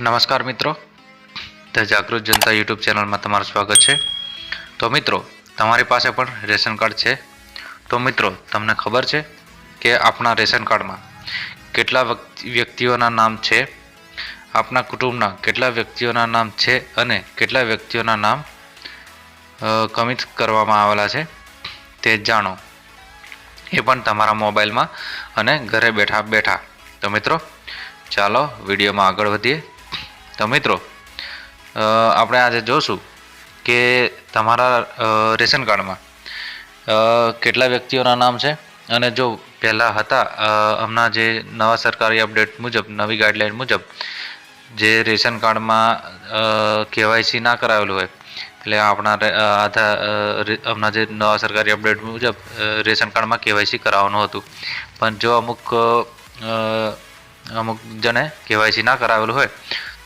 નમસ્કાર મિત્રો. ધ જાગૃત જનતા યુટ્યુબ ચેનલમાં તમારું સ્વાગત છે. તો મિત્રો, તમારી પાસે પણ રેશન કાર્ડ છે. તો મિત્રો, તમને ખબર છે કે આપણા રેશન કાર્ડમાં કેટલા વ્યક્તિ- વ્યક્તિઓના નામ છે આપણા કુટુંબના કેટલા વ્યક્તિઓના નામ છે અને કેટલા વ્યક્તિઓના નામ કમિત કરવામાં આવેલા છે, તે જાણો. એ પણ તમારા મોબાઈલમાં અને ઘરે બેઠા બેઠા તો મિત્રો, ચાલો વિડીયોમાં આગળ વધીએ. તો મિત્રો આપણે આજે જોશું કે તમારા રેશન કાર્ડમાં કેટલા વ્યક્તિઓના નામ છે અને જો પહેલાં હતા હમણાં જે નવા સરકારી અપડેટ મુજબ, નવી ગાઈડલાઇન મુજબ જે રેશન કાર્ડમાં કેવાયસી ના કરાવેલું હોય, એટલે આપણા આધાર હમણાં જે નવા સરકારી અપડેટ મુજબ રેશન કાર્ડમાં કેવાયસી કરાવવાનું હતું. પણ જો અમુક અમુક જણે કેવાયસી ના કરાવેલું હોય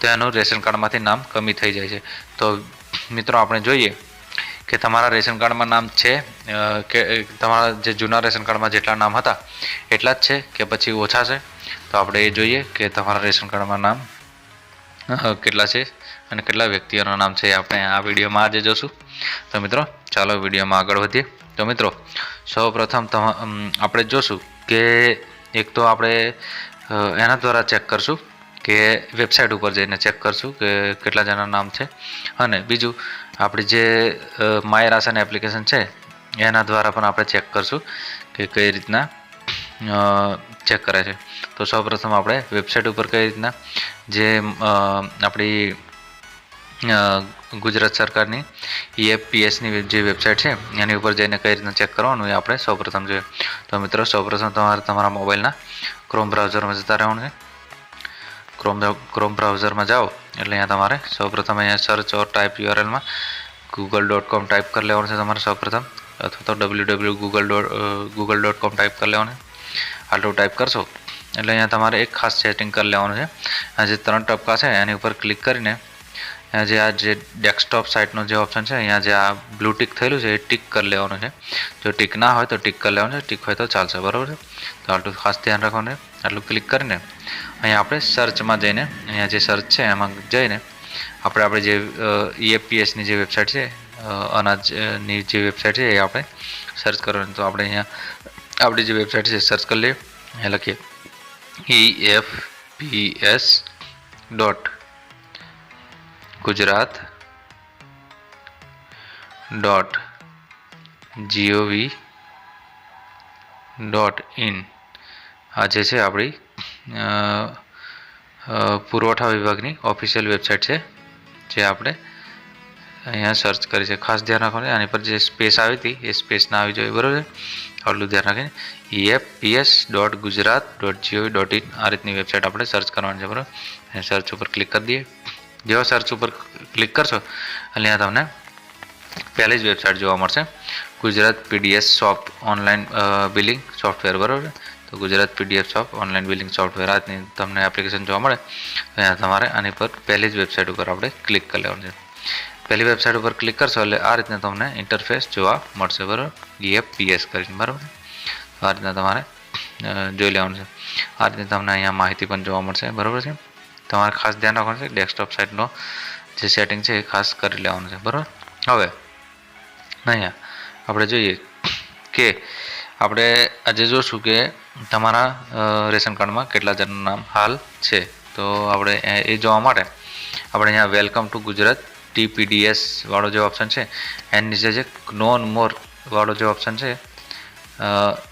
તો એનું રેશન કાર્ડમાંથી નામ કમી થઈ જાય છે. તો મિત્રો, આપણે જોઈએ કે તમારા રેશન કાર્ડમાં નામ છે કે તમારા જે જૂના રેશન કાર્ડમાં જેટલા નામ હતા, એટલા જ છે કે પછી ઓછા છે? તો આપણે એ જોઈએ કે તમારા રેશન કાર્ડમાં નામ કેટલા છે અને કેટલા વ્યક્તિઓના નામ છે આપણે આ વિડીયોમાં આજે જોશું. તો મિત્રો, ચાલો વિડીયોમાં આગળ વધીએ. તો મિત્રો, સૌપ્રથમ તમા આપણે જોશું કે એક તો આપણે એના દ્વારા ચેક કરશું કે વેબસાઇટ ઉપર જઈને ચેક કરશું કે કેટલા જણા નામ છે. અને બીજું, આપણી જે માય રાશન એપ્લિકેશન છે, એના દ્વારા પણ આપણે ચેક કરશું કે કઈ રીતના ચેક કરે છે. તો સૌપ્રથમ આપણે વેબસાઇટ ઉપર કઈ રીતના, જે આપણી ગુજરાત સરકારની ઈએફપીએસની જે વેબસાઇટ છે, એની ઉપર જઈને કઈ રીતના ચેક કરવાનું એ આપણે સૌપ્રથમ જોઈએ. તો મિત્રો, સૌપ્રથમ તમારે તમારા મોબાઈલના ક્રોમ બ્રાઉઝરમાં જતા રહેવાનું છે. ક્રોમ ક્રોમ બ્રાઉઝરમાં જાઓ, એટલે અહીંયા તમારે સૌપ્રથમ અહીંયા સર્ચ ઓર ટાઈપ યુઆરએલમાં ગૂગલ ડોટ કોમ ટાઈપ કરી લેવાનું છે તમારે સૌપ્રથમ, અથવા તો W W Google dot Google dot com type કરી લેવાનું આટલું ટાઈપ કરશો, એટલે અહીંયા તમારે એક ખાસ સેટિંગ કરી લેવાનું છે. આ જે ત્રણ ટપકા છે, એની ઉપર ક્લિક કરીને જે આ જે ડેસ્કટોપ સાઇટનો જે ઓપ્શન છે, અહીંયા જે આ બ્લુ ટીક થયેલું છે, એ ટિક કરી લેવાનું છે. જો ટીક ના હોય તો ટીક કરી લેવાનું છે ટિક હોય તો ચાલશે, બરાબર છે? તો આટલું ખાસ ધ્યાન રાખવાનું આટલું ક્લિક કરીને અહીંયા આપણે સર્ચમાં જઈને, અહીંયા જે સર્ચ છે, એમાં જઈને આપણે આપણે જે ઈએફપીએસની જે વેબસાઇટ છે અનાજની જે વેબસાઇટ છે, એ આપણે સર્ચ કરવાની. તો આપણે અહીંયા આપણી જે વેબસાઇટ છે સર્ચ કરી લઈએ. અહીંયા લખીએ E F P S dot Gujarat dot GOV dot in આ જે છે આપણી અ, અ, પુરવઠા વિભાગની ઓફિશિયલ વેબસાઇટ છે જે આપણે અહીંયા સર્ચ કરી છે ખાસ ધ્યાન રાખવાનું છે. આની પર જે સ્પેસ આવી હતી એ સ્પેસ ના આવી જોઈએ બરાબર છે આટલું ધ્યાન રાખીને EFPS dot Gujarat dot GOV dot in આ રીતની વેબસાઇટ આપણે સર્ચ કરવાની છે બરાબર અને સર્ચ ઉપર ક્લિક કરી દઈએ જેવા સર્ચ ઉપર ક્લિક કરશો, એટલે અહીંયા તમને પહેલી જ વેબસાઇટ જોવા મળશે. Gujarat PDS shop online billing software બરાબર? તો Gujarat PDF shop online billing software આજની તમને એપ્લિકેશન જોવા મળે. તો અહીંયા તમારે આની પર પહેલી જ વેબસાઇટ ઉપર આપણે ક્લિક કરી લેવાનું છે. પહેલી વેબસાઇટ ઉપર ક્લિક કરશો, એટલે આ રીતના તમને ઇન્ટરફેસ જોવા મળશે, બરાબર? ઈએફપીએસ કરીને, બરાબર? આ રીતના તમારે જોઈ લેવાનું છે. આ રીતે તમને અહીંયા માહિતી પણ જોવા મળશે, બરાબર છે? તમારે ખાસ ધ્યાન રાખવાનું છે ડેસ્કટોપ સાઇટનો જે સેટિંગ છે એ ખાસ કરી લેવાનું છે, બરાબર? હવે, અહીંયા આપણે જોઈએ કે આપણે આજે જોશું કે તમારા રેશન કાર્ડમાં કેટલા જણનું નામ હાલ છે. તો આપણે એ- એ જોવા માટે આપણે અહીંયા વેલકમ ટુ ગુજરાત ટીપીડીએસ વાળો જે ઓપ્શન છે, એની નીચે જે નોન મોર વાળો જે ઓપ્શન છે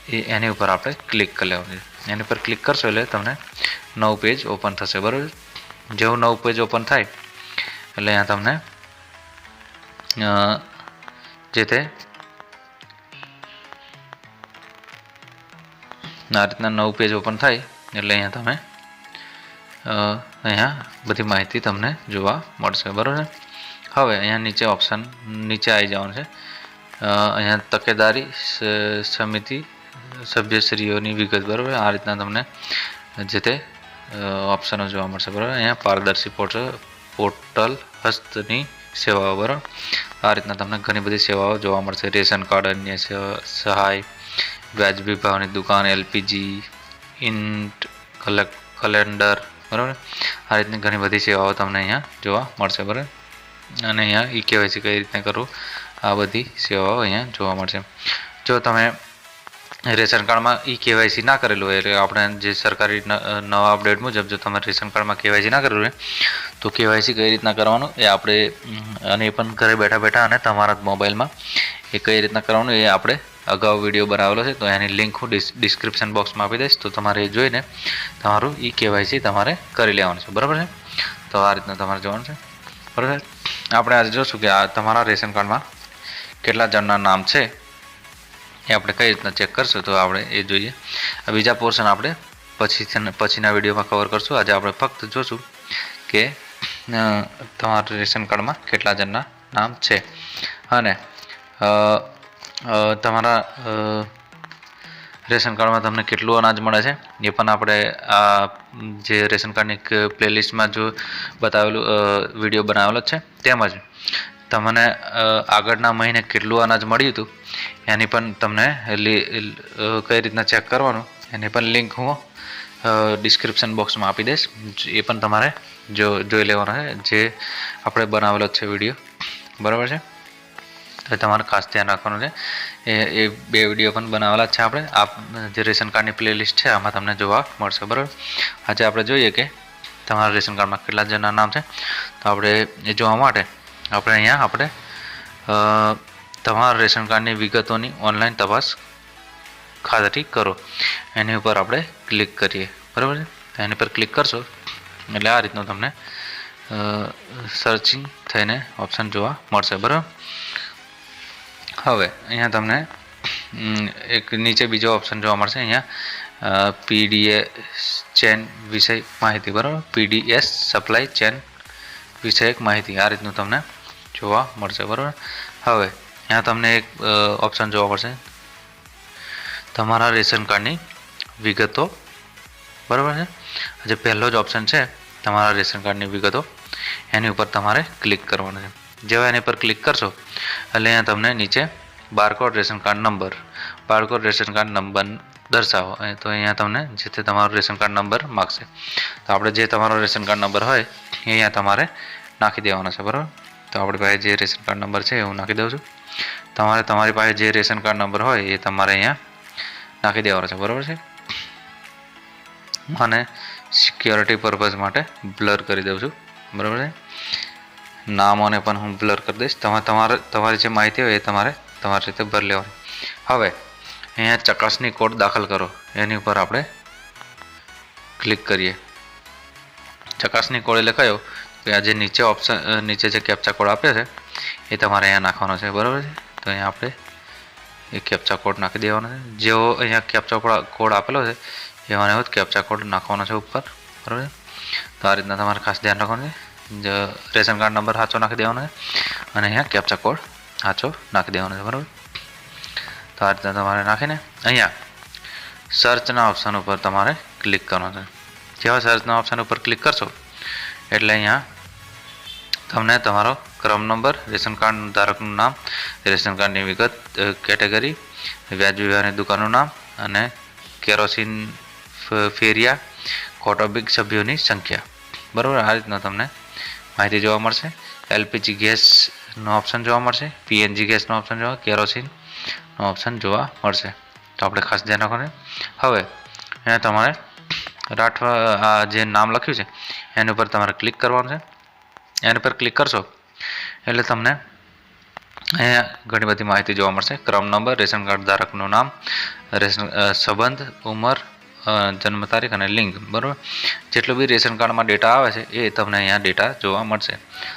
એ એની ઉપર આપણે ક્લિક કરી લેવાનું છે. એની પર ક્લિક કરશો એટલે તમને નવું પેજ ઓપન થશે, બરાબર? જેવું નવું પેજ ઓપન થાય. એટલે અહીંયા તમને જે તે આ રીતના નવું પેજ ઓપન થાય, એટલે અહીંયા તમે અહીંયા બધી માહિતી તમને જોવા મળશે, બરાબર? હવે અહીંયા નીચે ઓપ્શન નીચે આવી જવાનું છે. અહીંયા તકેદારી સમિતિ, સભ્યશ્રીઓની વિગત, બરાબર? આ રીતના તમને જે તે ઓપ્શનો જોવા મળશે, બરાબર? અહીંયા પારદર્શી પોર્ટલ પોર્ટલ હસ્તની સેવાઓ, બરાબર? આ રીતના તમને ઘણી બધી સેવાઓ જોવા મળશે. રેશન કાર્ડ, અન્ય સહાય વ્યાજબી ભાવની દુકાન, એલપીજી, ઇન્ટ કલેક્ટ કલેન્ડર, બરાબર? આ રીતની ઘણી બધી સેવાઓ તમને અહીંયા જોવા મળશે, બરાબર? અને અહીંયા ઈ કેવાયસી કઈ રીતના કરવું? આ બધી સેવાઓ અહીંયા જોવા મળશે. જો તમે રેશન કાર્ડમાં ઈ કેવાયસી ના કરેલું હોય, એટલે આપણે જે સરકારી નવા અપડેટ મુજબ જો તમે રેશન કાર્ડમાં કેવાયસી ના કરેલું હોય, તો કેવાયસી કઈ રીતના કરવાનું એ આપણે અને એ પણ ઘરે બેઠા બેઠા અને તમારા જ મોબાઈલમાં એ કઈ રીતના કરવાનું એ આપણે અગાઉ વીડિયો બનાવેલો છે, તો એની લિંક હું ડિસ્ક્રિપ્શન બોક્સમાં આપી દઈશ, તો તમારે એ જોઈને તમારું ઈ કેવાયસી તમારે કરી લેવાનું છે, બરાબર છે? તો આ રીતના તમારે જોવાનું છે, બરાબર આપણે આજે જોશું કે આ તમારા રેશન કાર્ડમાં કેટલા જણના નામ છે એ આપણે કઈ રીતના ચેક કરશું તો આપણે એ જોઈએ. બીજા પોર્શન આપણે પછી પછીના વિડીયોમાં કવર કરશું. આજે આપણે ફક્ત જોશું કે તમારા રેશન કાર્ડમાં કેટલા જણના નામ છે. અને તમારા રેશન કાર્ડમાં તમને કેટલું અનાજ મળે છે. એ પણ આપણે આ, જે રેશન કાર્ડની પ્લેલિસ્ટમાં જો બતાવેલું વીડિયો બનાવેલો છે. તેમજ તમને આગળના મહિને કેટલું અનાજ મળ્યું હતું, એની પણ તમને કઈ રીતના ચેક કરવાનું, એની પણ લિંક હું ડિસ્ક્રિપ્શન બોક્સમાં આપી દઈશ. એ પણ તમારે જો, જોઈ લેવાનો છે, જે આપણે બનાવેલો છે વીડિયો બરાબર છે? તો તમારે ખાસ ધ્યાન રાખવાનું છે. એ એ બે વીડિયો પણ બનાવેલા છે આપણે. આ જે રેશન કાર્ડની પ્લેલિસ્ટ છે, આમાં તમને જોવા મળશે. બરાબર? આજે આપણે જોઈએ કે તમારા રેશન કાર્ડમાં કેટલા જણા નામ છે. તો આપણે એ જોવા માટે આપણે અહીંયા, આપણે તમારા રેશન કાર્ડની વિગતોની ઓનલાઈન તપાસ ખાતરી કરો. એની ઉપર આપણે ક્લિક કરીએ. બરાબર છે? એની પર ક્લિક કરશો, એટલે આ રીતનું તમને સર્ચિંગ થઈને ઓપ્શન જોવા મળશે. બરાબર? હવે, અહીંયા તમને એક નીચે બીજો ઓપ્શન જોવા મળશે. અહીંયા પીડીએ ચેન વિષય માહિતી. બરાબર? પીડીએસ સપ્લાય ચેન વિષયક માહિતી. આ રીતનું તમને જોવા મળશે, બરાબર? હવે, અહીંયા તમને એક ઓપ્શન જોવા મળશે. તમારા રેશન કાર્ડની વિગતો, બરાબર છે? જે પહેલો જ ઓપ્શન છે, તમારા રેશન કાર્ડની વિગતો. એની ઉપર તમારે ક્લિક કરવાનું છે. જેવા એની પર ક્લિક કરશો, એટલે અહીંયા તમને નીચે barcode ration card number barcode ration card number દર્શાવો. તો અહીંયા તમને જે તે તમારો રેશન કાર્ડ નંબર માગશે. તો આપણે જે તમારો રેશન કાર્ડ નંબર હોય, એ અહીંયા તમારે નાખી દેવાનો છે, બરાબર? તો આપણી પાસે જે રેશન કાર્ડ નંબર છે, હું નાખી દઉં છું. તમારે તમારી પાસે જે રેશન કાર્ડ નંબર હોય, એ તમારે અહીંયા નાખી દેવાનો છે, બરાબર છે? અને સિક્યોરિટી પર્પઝ માટે બ્લર કરી દઉં છું, બરાબર છે? નામોને પણ હું બ્લર કરી દઈશ. તમે, તમારે, તમારી જે માહિતી હોય, એ તમારે, તમારી રીતે ભરી લેવાની. હવે, અહીંયા ચકાસણી કોડ દાખલ કરો. એની ઉપર આપણે ક્લિક કરીએ. ચકાસણી કોડ કયો આ જે નીચે ઓપ્શન નીચે જે કેપ્ચા કોડ આપ્યો છે, એ તમારે અહીંયા નાખવાનો છે, બરાબર છે? તો અહીંયા આપણે એ કેપ્ચા કોડ નાખી દેવાનો છે. જેવો અહીંયા કેપ્ચા કોડ કોડ આપેલો છે એવાનો એવો જ કેપ્ચા કોડ નાખવાનો છે ઉપર, બરાબર છે? તો આ રીતના તમારે ખાસ ધ્યાન રાખવાનું છે. જે, રેશન કાર્ડ નંબર સાચો નાખી દેવાનો છે, અને અહીંયા કેપ્ચા કોડ સાચો નાખી દેવાનો છે, બરાબર? તો આ રીતના તમારે નાખીને અહીંયા સર્ચના ઓપ્શન ઉપર તમારે ક્લિક કરવાનું છે. જેવા સર્ચના ઓપ્શન ઉપર ક્લિક કરશો, એટલે અહીંયા તમને તમારો ક્રમ નંબર, રેશન કાર્ડ ધારકનું નામ, રેશન કાર્ડની વિગત કેટેગરી, વ્યાજ વિવાહની દુકાનનું નામ અને કેરોસીન ફેરિયા કૌટુંબિક સભ્યોની સંખ્યા. બરાબર? આ રીતના તમને માહિતી જોવા મળશે. એલપીજી ગેસનો ઓપ્શન જોવા મળશે. પીએનજી ગેસનો ઓપ્શન જોવા કેરોસીનનો ઓપ્શન જોવા મળશે. તો આપણે ખાસ ધ્યાન રાખવાનું. હવે, અહીંયા તમારે રાઠવા, આ જે નામ લખ્યું છે, એની ઉપર તમારે ક્લિક કરવાનું છે. એની પર ક્લિક કરશો, એટલે તમને અહીંયા ઘણી બધી માહિતી જોવા મળશે. ક્રમ નંબર, રેશન કાર્ડ ધારકનું નામ, રેશન સંબંધ, ઉંમર જન્મ તારીખ અને લિંક બરાબર? જેટલો બી રેશન કાર્ડમાં ડેટા આવે છે, એ તમને અહીંયા ડેટા જોવા મળશે.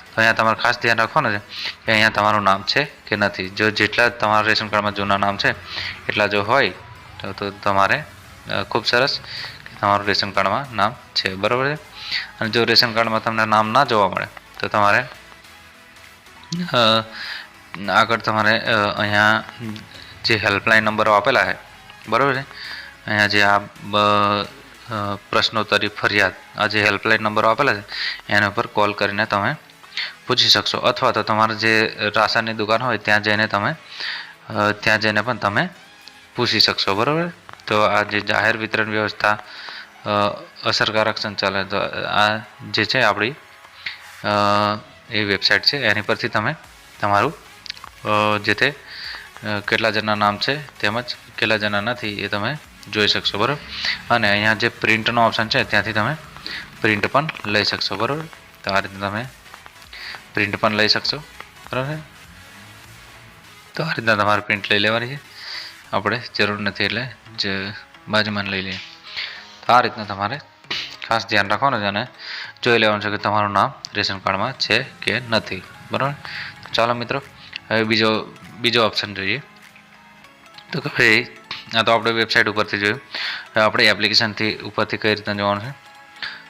તો અહીંયા તમારે ખાસ ધ્યાન રાખવાનું છે કે અહીંયા તમારું નામ છે કે નથી. જો જેટલા તમારા રેશન કાર્ડમાં જૂના નામ છે, એટલા જો હોય, તો તમારે ખૂબ સરસ તમારું રેશન કાર્ડમાં નામ છે. બરાબર છે? અને જો રેશન કાર્ડમાં તમને નામ ના જોવા મળે તો તમારે આગળ તમારે અહીંયા જે હેલ્પલાઇન નંબરો આપેલા છે, બરાબર છે? અહીંયા જે આ પ્રશ્નોત્તરી ફરિયાદ, આ જે હેલ્પલાઇન નંબરો આપેલા છે, એના ઉપર કોલ કરીને તમે પૂછી શકશો. અથવા તો તમારે જે રાશનની દુકાન હોય, ત્યાં જઈને તમે ત્યાં જઈને પણ તમે પૂછી શકશો, બરાબર? તો આ જે જાહેર વિતરણ વ્યવસ્થા અસરકારક સંચાલન, તો આ જે છે આપણી એ વેબસાઇટ છે. એની પરથી તમે તમારું જે તે કેટલા જણના નામ છે તેમજ કેટલા જણા નથી એ તમે જોઈ શકશો, બરાબર? અને અહીંયા જે પ્રિન્ટનો ઓપ્શન છે ત્યાંથી તમે પ્રિન્ટ પણ લઈ શકશો, બરાબર? તો આ રીતે તમે પ્રિન્ટ પણ લઈ શકશો, બરાબર? તો આ રીતના તમારે પ્રિન્ટ લઈ લેવાની છે. આપણે જરૂર નથી એટલે જ બાજુમાં લઈ લઈએ. તો આ રીતના તમારે ખાસ ધ્યાન રાખવાનું છે અને જોઈ લેવાનું છે કે તમારું નામ રેશન કાર્ડમાં છે કે નથી. બરાબર? ચાલો મિત્રો, હવે બીજો બીજો ઓપ્શન જોઈએ. તો કે ભાઈ, આ તો આપણે વેબસાઇટ ઉપરથી જોયું. હવે આપણે એપ્લિકેશનથી ઉપરથી કઈ રીતના જોવાનું છે?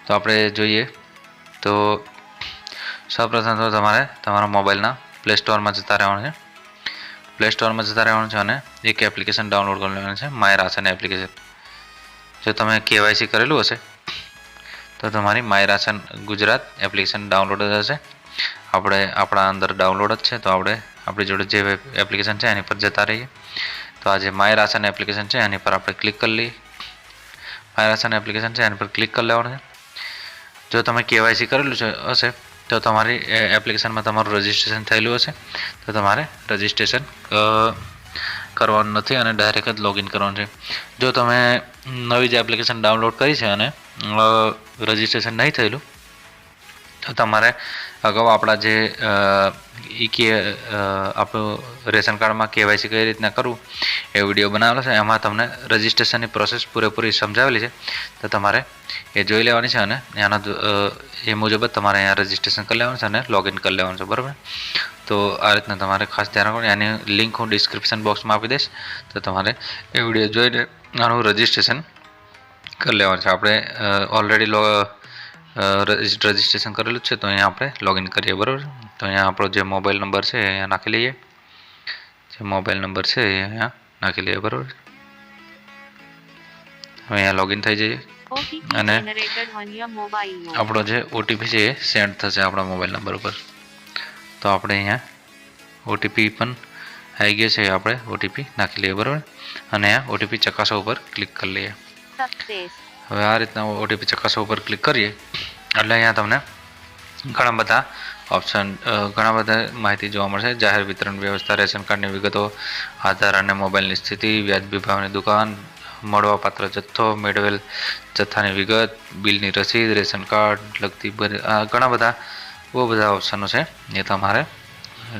તો આપણે જોઈએ. તો સૌપ્રથમ તો તમારે તમારા મોબાઈલના પ્લે સ્ટોરમાં જતા રહેવાનું છે. પ્લે સ્ટોરમાં જતા રહેવાનું છે અને એક એપ્લિકેશન ડાઉનલોડ કરી લેવાનું છે માય રાશન એપ્લિકેશન જો તમે કેવાયસી કરેલું હશે તો તમારી my ration Gujarat application download જ હશે. આપણે આપણા અંદર ડાઉનલોડ જ છે, તો આપણે આપણી જોડે જે એપ્લિકેશન છે, એની પર જતા રહીએ. તો આ જે માય રાશન એપ્લિકેશન છે, એની પર આપણે ક્લિક કરી લઈએ. માય રાશન એપ્લિકેશન છે, એની પર ક્લિક કરી લેવાનું છે. જો તમે કેવાયસી કરેલું છે, હશે, તો તમારી એપ્લિકેશનમાં તમારું રજિસ્ટ્રેશન થયેલું હશે. તો તમારે રજિસ્ટ્રેશન કરવાનું નથી અને ડાયરેક્ટ જ લોગિન કરવાનું છે. જો તમે નવી જે એપ્લિકેશન ડાઉનલોડ કરી છે અને રજિસ્ટ્રેશન નહીં થયેલું, તો તમારે અગાઉ આપણા જે ઈ કે આપણું રેશન કાર્ડમાં કેવાયસી કઈ રીતના કરવું, એ વીડિયો બનાવેલો છે. એમાં તમને રજિસ્ટ્રેશનની પ્રોસેસ પૂરેપૂરી સમજાવેલી છે. તો તમારે એ જોઈ લેવાની છે અને એના એ મુજબ જ તમારે અહીંયા રજિસ્ટ્રેશન કરી લેવાનું છે અને લોગિન કરી લેવાનું છે. બરાબર? તો આ રીતના તમારે ખાસ ધ્યાન રાખવાનું. એની લિંક હું ડિસ્ક્રિપ્શન બોક્સમાં આપી દઈશ. તો તમારે એ વીડિયો જોઈને આનું રજિસ્ટ્રેશન કરી લેવાનું છે. આપણે ઓલરેડી લો રજિસ્ટ્રેશન કરેલું છે. તો અહીંયા આપણે લોગિન કરીએ બરાબર? તો અહીંયા આપણો જે મોબાઈલ નંબર છે અહીંયા નાખી લઈએ. જે મોબાઈલ નંબર છે એ અહીંયા નાખી લઈએ બરાબર? હવે અહીંયા લોગિન થઈ જઈએ. અને. આપણો જે ઓટીપી છે એ સેન્ડ થશે આપણા મોબાઈલ નંબર ઉપર. તો આપણે અહીંયા ઓટીપી પણ આવી ગયો છે. આપણે ઓટીપી નાખી લઈએ બરાબર? અને અહીંયા ઓટીપી ચકાસવા ઉપર ક્લિક કરી લઈએ. હવે આ રીતના ઓટીપી ચકાસો ઉપર ક્લિક કરીએ એટલે અહીંયા તમને ઘણા બધા ઓપ્શન ઘણા બધા માહિતી જોવા મળશે. જાહેર વિતરણ વ્યવસ્થા રેશન કાર્ડની વિગતો આધાર અને મોબાઈલની સ્થિતિ વ્યાજબી ભાવની દુકાન મળવાપાત્ર જથ્થો મેળવેલ જથ્થાની વિગત બિલની રસીદ રેશન કાર્ડ લગતી આ ઘણા બધા બહુ બધા ઓપ્શનો છે એ તમારે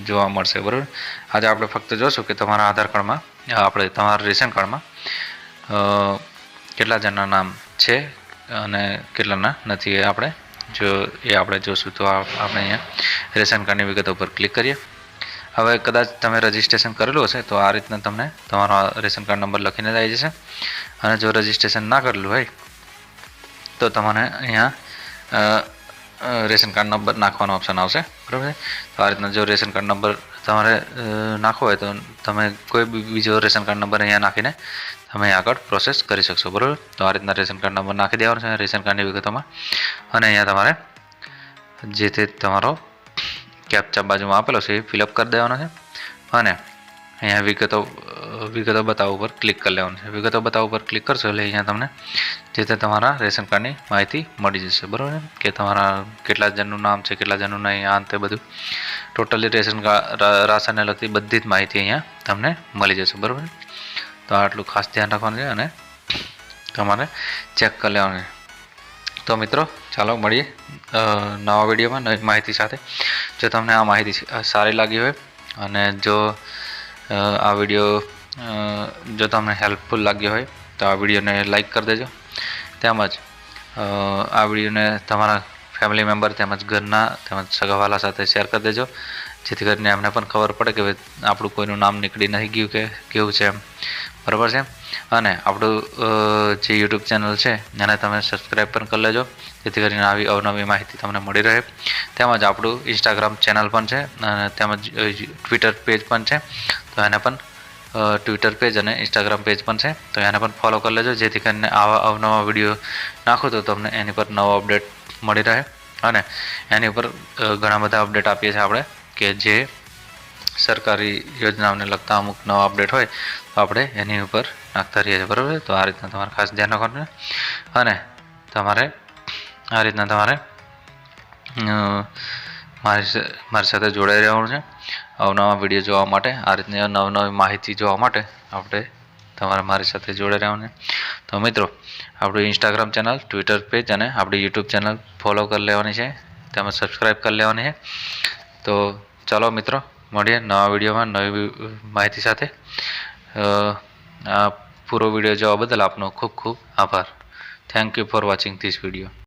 જોવા મળશે, બરાબર? આજે આપણે ફક્ત જોશું કે તમારા આધાર કાર્ડમાં આપણે તમારા રેશન કાર્ડમાં કેટલા જણના નામ છે અને કેટલાના નથી એ આપણે જો, એ આપણે જોશું. તો આપણે અહીંયા રેશન કાર્ડની વિગતો પર ક્લિક કરીએ. હવે કદાચ તમે રજીસ્ટ્રેશન કરેલું હશે તો આ રીતના તમને તમારો રેશન કાર્ડ નંબર લખીને આવી જશે. અને જો રજીસ્ટ્રેશન ના કરેલું હોય તો તમને અહીંયા રેશન કાર્ડ નંબર નાખવાનો ઓપ્શન આવશે, બરાબર છે? તો આ રીતના જો રેશન કાર્ડ નંબર તમારે નાખવો હોય તો તમે કોઈ બીજો રેશન કાર્ડ નંબર અહીંયા નાખીને તમે આગળ પ્રોસેસ કરી શકશો, બરાબર? તો આ રીતના રેશન કાર્ડ નંબર નાખી દેવાનો છે રેશન કાર્ડની વિગતોમાં. અને અહીંયા તમારે જે તે તમારો કેપ્ચા બાજુમાં આપેલો છે એ ફિલઅપ કરી દેવાનો છે. અને અહીંયા વિગતો વિગતો બતાવો ઉપર ક્લિક કરી લેવાનું છે. વિગતો બતાવો ઉપર ક્લિક કરશો એટલે અહીંયા તમને જે તે તમારા રેશન કાર્ડની માહિતી મળી જશે. બરાબર? કે તમારા કેટલા જણનું નામ છે, કેટલા જણનું નહીં, આ તે બધું ટોટલી રેશન કાર્ડ રાશનને લગતી બધી જ માહિતી અહીંયા તમને મળી જશે. બરાબર ને તો આટલું ખાસ ધ્યાન રાખવાનું છે અને તમારે ચેક કરી લેવાનું તો મિત્રો, ચાલો મળીએ નવા વિડીયોમાં નવી માહિતી સાથે. જો તમને આ માહિતી સારી લાગી હોય અને જો આ વીડિયો જો તમને હેલ્પફુલ લાગ્યો હોય, તો આ વિડીયોને લાઈક કરી દેજો. તેમજ આ વિડીયોને તમારા ફેમિલી મેમ્બર તેમજ ઘરના તેમજ સગાવાલા સાથે શેર કરી દેજો. જેથી કરીને એમને પણ ખબર પડે કે આપણું કોઈનું નામ નીકળી નથી ગયું કે કેવું છે એમ. બરાબર છે? અને આપણું જે યુટ્યુબ ચેનલ છે, એને તમે સબસ્ક્રાઈબ પણ કરી લેજો. જેથી કરીને આવી અવનવી માહિતી તમને મળી રહે. તેમજ આપણું ઇન્સ્ટાગ્રામ ચેનલ પણ છે, અને તેમજ ટ્વિટર પેજ પણ છે. તો એને પણ ટ્વિટર પેજ અને ઇન્સ્ટાગ્રામ પેજ પણ છે. તો એને પણ ફોલો કરી લેજો, જેથી કરીને આવા અવનવા વીડિયો નાખો તો તમને એની પર નવો અપડેટ મળી રહે. અને એની ઉપર ઘણા બધા અપડેટ આપીએ છીએ આપણે કે જે સરકારી યોજનાઓને લગતા અમુક નવા અપડેટ હોય, તો આપણે એની ઉપર નાખતા રહીએ છીએ. બરાબર તો આ રીતના તમારે ખાસ ધ્યાન રાખવાનું અને તમારે આ રીતના તમારે મારી મારી સાથે જોડાઈ રહેવાનું છે. અવનવા વીડિયો જોવા માટે, આ રીતની નવનવી માહિતી જોવા માટે આપણે તમારે, મારી સાથે જોડાઈ રહેવાનું. તો મિત્રો, આપણું ઇન્સ્ટાગ્રામ ચેનલ ટ્વિટર પેજ અને આપણી યુટ્યુબ ચેનલ ફોલો કરી લેવાની છે. તેમજ સબસ્ક્રાઈબ કરી લેવાની છે. તો ચાલો મિત્રો, મળીએ નવા વિડીયોમાં નવી માહિતી સાથે. આ પૂરો વીડિયો જોવા બદલ આપનો ખૂબ ખૂબ આભાર. Thank you for watching this video